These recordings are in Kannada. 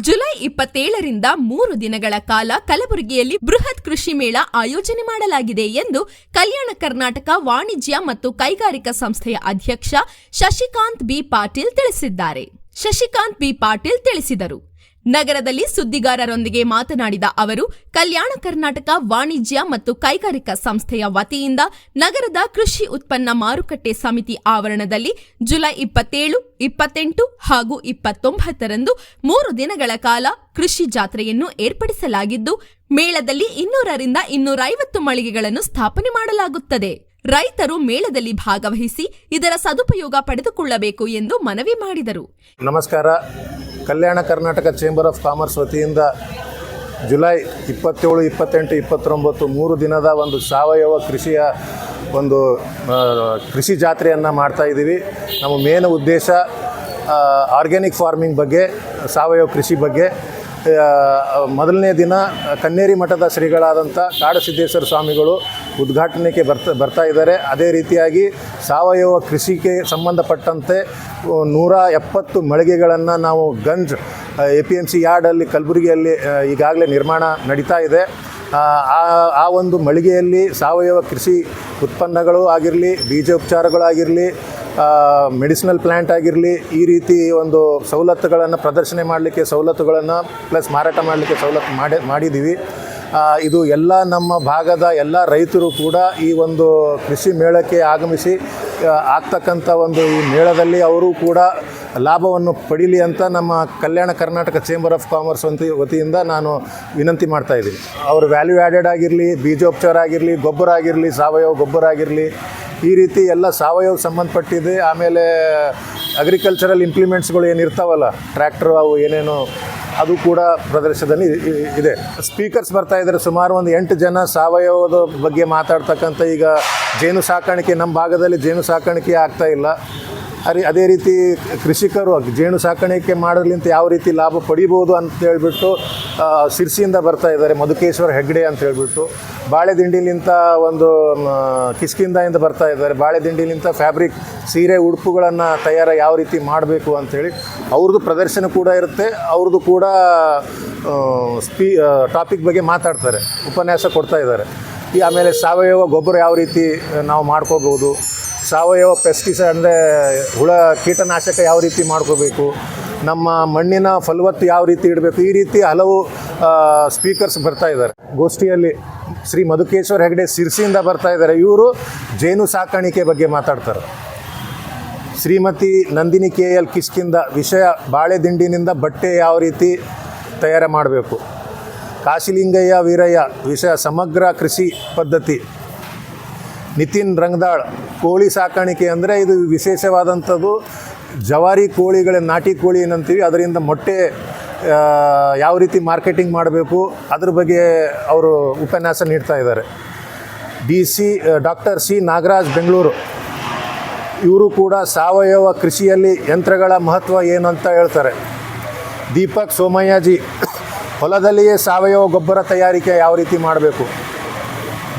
ಜುಲೈ ಇಪ್ಪತ್ತೇಳರಿಂದ ಮೂರು ದಿನಗಳ ಕಾಲ ಕಲಬುರಗಿಯಲ್ಲಿ ಬೃಹತ್ ಕೃಷಿ ಮೇಳ ಆಯೋಜನೆ ಮಾಡಲಾಗಿದೆ ಎಂದು ಕಲ್ಯಾಣ ಕರ್ನಾಟಕ ವಾಣಿಜ್ಯ ಮತ್ತು ಕೈಗಾರಿಕಾ ಸಂಸ್ಥೆಯ ಅಧ್ಯಕ್ಷ ಶಶಿಕಾಂತ್ ಬಿ ಪಾಟೀಲ್ ತಿಳಿಸಿದ್ದಾರೆ. ಶಶಿಕಾಂತ್ ಬಿ ಪಾಟೀಲ್ ತಿಳಿಸಿದರು. ನಗರದಲ್ಲಿ ಸುದ್ದಿಗಾರರೊಂದಿಗೆ ಮಾತನಾಡಿದ ಅವರು, ಕಲ್ಯಾಣ ಕರ್ನಾಟಕ ವಾಣಿಜ್ಯ ಮತ್ತು ಕೈಗಾರಿಕಾ ಸಂಸ್ಥೆಯ ವತಿಯಿಂದ ನಗರದ ಕೃಷಿ ಉತ್ಪನ್ನ ಮಾರುಕಟ್ಟೆ ಸಮಿತಿ ಆವರಣದಲ್ಲಿ ಜುಲೈ ಇಪ್ಪತ್ತೇಳು, ಇಪ್ಪತ್ತೆಂಟು ಹಾಗೂ ಇಪ್ಪತ್ತೊಂಬತ್ತರಂದು ಮೂರು ದಿನಗಳ ಕಾಲ ಕೃಷಿ ಜಾತ್ರೆಯನ್ನು ಏರ್ಪಡಿಸಲಾಗಿದ್ದು, ಮೇಳದಲ್ಲಿ ಇನ್ನೂರರಿಂದ ಇನ್ನೂರೈವತ್ತು ಮಳಿಗೆಗಳನ್ನು ಸ್ಥಾಪನೆ ಮಾಡಲಾಗುತ್ತದೆ. ರೈತರು ಮೇಳದಲ್ಲಿ ಭಾಗವಹಿಸಿ ಇದರ ಸದುಪಯೋಗ ಪಡೆದುಕೊಳ್ಳಬೇಕು ಎಂದು ಮನವಿ ಮಾಡಿದರು. ನಮಸ್ಕಾರ. Kalyana Karnataka chamber of commerce ವತಿಯಿಂದ ಜುಲೈ ಇಪ್ಪತ್ತೇಳು, ಇಪ್ಪತ್ತೆಂಟು, ಇಪ್ಪತ್ತೊಂಬತ್ತು, ಮೂರು ದಿನದ ಒಂದು ಸಾವಯವ ಕೃಷಿಯ ಒಂದು ಕೃಷಿ ಜಾತ್ರೆಯನ್ನು ಮಾಡ್ತಾ ಇದ್ದೀವಿ. ನಮ್ಮ ಮೇನ್ ಉದ್ದೇಶ ಆರ್ಗ್ಯಾನಿಕ್ ಫಾರ್ಮಿಂಗ್ ಬಗ್ಗೆ, ಸಾವಯವ ಕೃಷಿ ಬಗ್ಗೆ. ಮೊದಲನೇ ದಿನ ಕನ್ನೇರಿ ಮಠದ ಶ್ರೀಗಳಾದಂಥ ಕಾಡಸಿದ್ದೇಶ್ವರ ಸ್ವಾಮಿಗಳು ಉದ್ಘಾಟನೆಗೆ ಬರ್ತಾ ಬರ್ತಾ ಇದ್ದಾರೆ. ಅದೇ ರೀತಿಯಾಗಿ ಸಾವಯವ ಕೃಷಿಗೆ ಸಂಬಂಧಪಟ್ಟಂತೆ ನೂರ ಎಪ್ಪತ್ತು ಮಳಿಗೆಗಳನ್ನು ನಾವು Ganj A P M C ಯಾರ್ಡಲ್ಲಿ, ಕಲಬುರಗಿಯಲ್ಲಿ ಈಗಾಗಲೇ ನಿರ್ಮಾಣ ನಡೀತಾ ಇದೆ. ಆ ಆ ಒಂದು ಮಳಿಗೆಯಲ್ಲಿ ಸಾವಯವ ಕೃಷಿ ಉತ್ಪನ್ನಗಳು ಆಗಿರಲಿ, ಬೀಜೋಪಚಾರಗಳಾಗಿರಲಿ ಮೆಡಿಸಿನಲ್ ಪ್ಲ್ಯಾಂಟ್ ಆಗಿರಲಿ, ಈ ರೀತಿ ಒಂದು ಸವಲತ್ತುಗಳನ್ನು ಪ್ರದರ್ಶನ ಮಾಡಲಿಕ್ಕೆ ಸವಲತ್ತುಗಳನ್ನು ಪ್ಲಸ್ ಮಾರಾಟ ಮಾಡಲಿಕ್ಕೆ ಸವಲತ್ತು ಮಾಡಿ ಮಾಡಿದ್ದೀವಿ ಇದು ಎಲ್ಲ ನಮ್ಮ ಭಾಗದ ಎಲ್ಲ ರೈತರು ಕೂಡ ಈ ಒಂದು ಕೃಷಿ ಮೇಳಕ್ಕೆ ಆಗಮಿಸಿ ಆಗ್ತಕ್ಕಂಥ ಒಂದು ಈ ಮೇಳದಲ್ಲಿ ಅವರು ಕೂಡ ಲಾಭವನ್ನು ಪಡೀಲಿ ಅಂತ ನಮ್ಮ Kalyana Karnataka chamber of commerce ಅಂತ ವತಿಯಿಂದ ನಾನು ವಿನಂತಿ ಮಾಡ್ತಾ ಇದ್ದೀನಿ. ಅವರು ವ್ಯಾಲ್ಯೂ ಆ್ಯಡೆಡ್ ಆಗಿರಲಿ, ಬೀಜೋಪಚಾರ ಆಗಿರಲಿ, ಗೊಬ್ಬರ ಆಗಿರಲಿ, ಸಾವಯವ ಗೊಬ್ಬರ ಆಗಿರಲಿ ಈ ರೀತಿ ಎಲ್ಲ ಸಾವಯವ ಸಂಬಂಧಪಟ್ಟಿದೆ. ಆಮೇಲೆ ಅಗ್ರಿಕಲ್ಚರಲ್ ಇಂಪ್ಲಿಮೆಂಟ್ಸ್ಗಳು ಏನು ಇರ್ತಾವಲ್ಲ ಟ್ರ್ಯಾಕ್ಟರ್ ಅವು ಏನೇನು, ಅದು ಕೂಡ ಪ್ರದರ್ಶನದಲ್ಲಿ ಇದೆ. ಸ್ಪೀಕರ್ಸ್ ಬರ್ತಾ ಇದ್ದಾರೆ. ಸುಮಾರು ಒಂದು ಎಂಟು ಜನ ಸಾವಯವದ ಬಗ್ಗೆ ಮಾತಾಡ್ತಕ್ಕಂಥ ಈಗ ಜೇನು ಸಾಕಾಣಿಕೆ ನಮ್ಮ ಭಾಗದಲ್ಲಿ ಜೇನು ಸಾಕಾಣಿಕೆ ಆಗ್ತಾ ಇಲ್ಲ. ಅರಿ ಅದೇ ರೀತಿ ಕೃಷಿಕರು ಜೇನು ಸಾಕಾಣಿಕೆ ಮಾಡೋದ್ಲಿಂತ ಯಾವ ರೀತಿ ಲಾಭ ಪಡಿಬೋದು ಅಂತ ಹೇಳ್ಬಿಟ್ಟು ಸಿರ್ಸಿಯಿಂದ ಬರ್ತಾ ಇದ್ದಾರೆ ಮಧುಕೇಶ್ವರ ಹೆಗ್ಡೆ ಅಂತ ಹೇಳ್ಬಿಟ್ಟು. ಬಾಳೆದಿಂಡಿಲಿಂತ ಒಂದು ಕಿಸ್ಕಿಂದಾಯಿಂದ ಬರ್ತಾ ಇದ್ದಾರೆ. ಬಾಳೆದಿಂಡಿಲಿಂತ ಫ್ಯಾಬ್ರಿಕ್ ಸೀರೆ ಉಡುಪುಗಳನ್ನು ತಯಾರ ಯಾವ ರೀತಿ ಮಾಡಬೇಕು ಅಂಥೇಳಿ ಅವ್ರದ್ದು ಪ್ರದರ್ಶನ ಕೂಡ ಇರುತ್ತೆ. ಅವ್ರದ್ದು ಕೂಡ ಸ್ಪೀ ಟಾಪಿಕ್ ಬಗ್ಗೆ ಮಾತಾಡ್ತಾರೆ. ಉಪನ್ಯಾಸ ಕೊಡ್ತಾ ಇದ್ದಾರೆ. ಈ ಆಮೇಲೆ ಸಾವಯವ ಗೊಬ್ಬರ ಯಾವ ರೀತಿ ನಾವು ಮಾಡ್ಕೋಬೋದು ಸಾವಯವ ಪೆಸ್ಟಿಸೈಡ್ ಅಂದರೆ ಹುಳ, ಕೀಟನಾಶಕ ಯಾವ ರೀತಿ ಮಾಡ್ಕೋಬೇಕು, ನಮ್ಮ ಮಣ್ಣಿನ ಫಲವತ್ತು ಯಾವ ರೀತಿ ಇಡಬೇಕು, ಈ ರೀತಿ ಹಲವು ಸ್ಪೀಕರ್ಸ್ ಬರ್ತಾ ಇದ್ದಾರೆ. ಗೋಷ್ಠಿಯಲ್ಲಿ ಶ್ರೀ ಮಧುಕೇಶ್ವರ ಹೆಗಡೆ ಸಿರ್ಸಿಯಿಂದ ಬರ್ತಾ ಇದ್ದಾರೆ. ಇವರು ಜೇನು ಸಾಕಾಣಿಕೆ ಬಗ್ಗೆ ಮಾತಾಡ್ತಾರೆ. ಶ್ರೀಮತಿ ನಂದಿನಿ ಕೆ ಎಲ್ ಕಿಸ್ಕಿಂದ ವಿಷಯ ಬಾಳೆದಿಂಡಿನಿಂದ ಬಟ್ಟೆ ಯಾವ ರೀತಿ ತಯಾರು ಮಾಡಬೇಕು, ಕಾಶಿಲಿಂಗಯ್ಯ ವೀರಯ್ಯ ವಿಷಯ ಸಮಗ್ರ ಕೃಷಿ ಪದ್ಧತಿ, ನಿತಿನ್ ರಂಗದಾಳ್ ಕೋಳಿ ಸಾಕಾಣಿಕೆ ಅಂದರೆ ಇದು ವಿಶೇಷವಾದಂಥದ್ದು. ಜವಾರಿ ಕೋಳಿಗಳ ನಾಟಿ ಕೋಳಿ ಏನಂತೀವಿ, ಅದರಿಂದ ಮೊಟ್ಟೆ ಯಾವ ರೀತಿ ಮಾರ್ಕೆಟಿಂಗ್ ಮಾಡಬೇಕು, ಅದ್ರ ಬಗ್ಗೆ ಅವರು ಉಪನ್ಯಾಸ ನೀಡ್ತಾ ಇದ್ದಾರೆ. D C doctor C Nagaraj Bengaluru. ಇವರು ಕೂಡ ಸಾವಯವ ಕೃಷಿಯಲ್ಲಿ ಯಂತ್ರಗಳ ಮಹತ್ವ ಏನು ಅಂತ ಹೇಳ್ತಾರೆ. ದೀಪಕ್ ಸೋಮಯ್ಯಾಜಿ, ಹೊಲದಲ್ಲಿಯೇ ಸಾವಯವ ಗೊಬ್ಬರ ತಯಾರಿಕೆ ಯಾವ ರೀತಿ ಮಾಡಬೇಕು?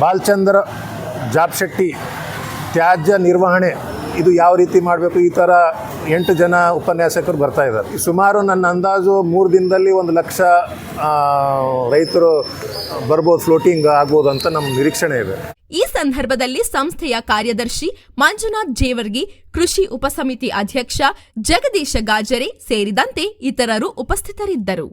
ಬಾಲ್ಚಂದ್ರ ಜಾಬ್ಶೆಟ್ಟಿ ತ್ಯಾಜ್ಯ ನಿರ್ವಹಣೆ, ಇದು ಯಾವ ರೀತಿ ಮಾಡಬೇಕು, ಈ ಥರ ಎಂಟು ಜನ ಉಪನ್ಯಾಸಕರು ಬರ್ತಾ ಇದ್ದಾರೆ. ಸುಮಾರು ನನ್ನ ಅಂದಾಜು ಮೂರು ದಿನದಲ್ಲಿ ಒಂದು ಲಕ್ಷ ರೈತರು ಬರ್ಬೋದು ಫ್ಲೋಟಿಂಗ್ ಆಗ್ಬೋದು ಅಂತ ನಮ್ಮ ನಿರೀಕ್ಷಣೆ ಇದೆ. ಈ ಸಂದರ್ಭದಲ್ಲಿ ಸಂಸ್ಥೆಯ ಕಾರ್ಯದರ್ಶಿ ಮಂಜುನಾಥ್ ಜೇವರ್ಗಿ, ಕೃಷಿ ಉಪಸಮಿತಿ ಅಧ್ಯಕ್ಷ ಜಗದೀಶ ಗಾಜರಿ ಸೇರಿದಂತೆ ಇತರರು ಉಪಸ್ಥಿತರಿದ್ದರು.